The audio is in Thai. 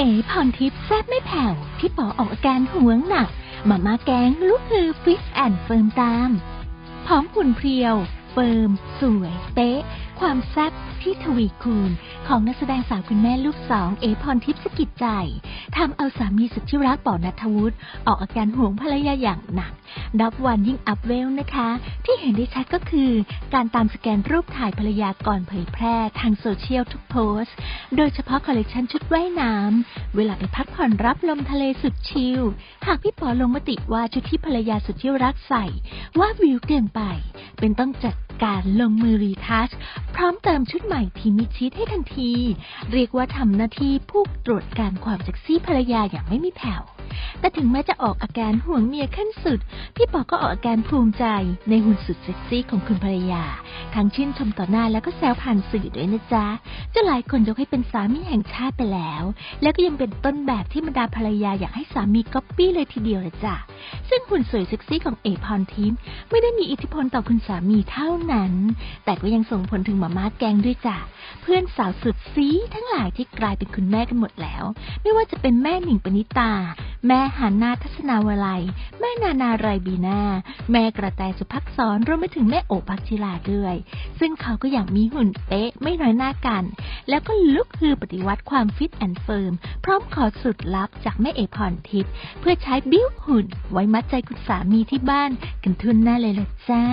เอ๋พรทิพย์แซบไม่แผ่วพี่ป๋อออกอาการหวงหนักมาม่าแก๊งลูกคือฟิตแอนเฟิร์มตามพร้อมหุ่นเพรียว เฟิร์ม สวย เป๊ะ ความแซบที่ทวีคูณ ของนักแสดงสาวคุณแม่ลูกสองเอพรทิพย์สกิจใจทำเอาสามีสุดที่รักป๋อนัทวุฒิออกอาการห่วงภรรยาอย่างหนักดับวันยิ่งอัพเวลนะคะ ที่เห็นได้ชัดก็คือ การตามสแกนรูปถ่ายภรรยาก่อนเผยแพร่ทางโซเชียลทุกโพสต์ โดยเฉพาะคอลเลกชันชุดว่ายน้ำเวลาไปพักผ่อนรับลมทะเลสุดชิลหากพี่ปอลงมติว่าชุดที่ภรรยาสุดที่รักใส่ ว่าวิวเกินไป เป็นต้องจัด การลงมือรีทัช พร้อมเติมชุดใหม่ที่มิชิดให้ทันที เรียกว่าทำหน้าที่ผู้ตรวจการความเซ็กซี่ภรรยาอย่างไม่มีแผ่ว แต่ถึงแม้จะออกอาการห่วงเมียขั้นสุด พี่ปอก็ออกอาการภูมิใจในหุ่นสุดเซ็กซี่ของคุณภรรยา ทั้งชื่นชมต่อหน้าแล้วก็แซวผ่านสื่อด้วยนะจ๊ะจนหลายคนยกให้เป็นสามีแห่งชาติไปแล้ว แล้วก็ยังเป็นต้นแบบที่บรรดาภรรยาอยากให้สามีก๊อปปี้เลยทีเดียวเลยจ้ะ ซึ่งหุ่นสวยเซ็กซี่ของเอพรทิมไม่ได้มีอิทธิพลต่อคุณสามีเท่านั้น แต่ก็ยังส่งผลถึงหมาม่าแกงด้วยจ้ะ เพื่อนสาวสุดซีทั้งหลายที่กลายเป็นคุณแม่กันหมดแล้ว ไม่ว่าจะเป็นแม่หนิงปณิตา แม่หานาทัศนาวลัย แม่นานาไรบีนา แม่กระแตสุภักษรรวมไปถึงแม่โอภักชิลาด้วย ซึ่งเขาก็อยากมีหุ่นเป๊ะไม่น้อยหน้ากัน แล้วก็ลุกคือปฏิวัติความฟิตแอนด์เฟิร์ม พร้อมขอสุดลับจากแม่เอพรทิพย์เพื่อใช้บิ้วหุ่นไว้มัดใจคุณสามีที่บ้านกันทุนหน้าเลยล่ะจ้า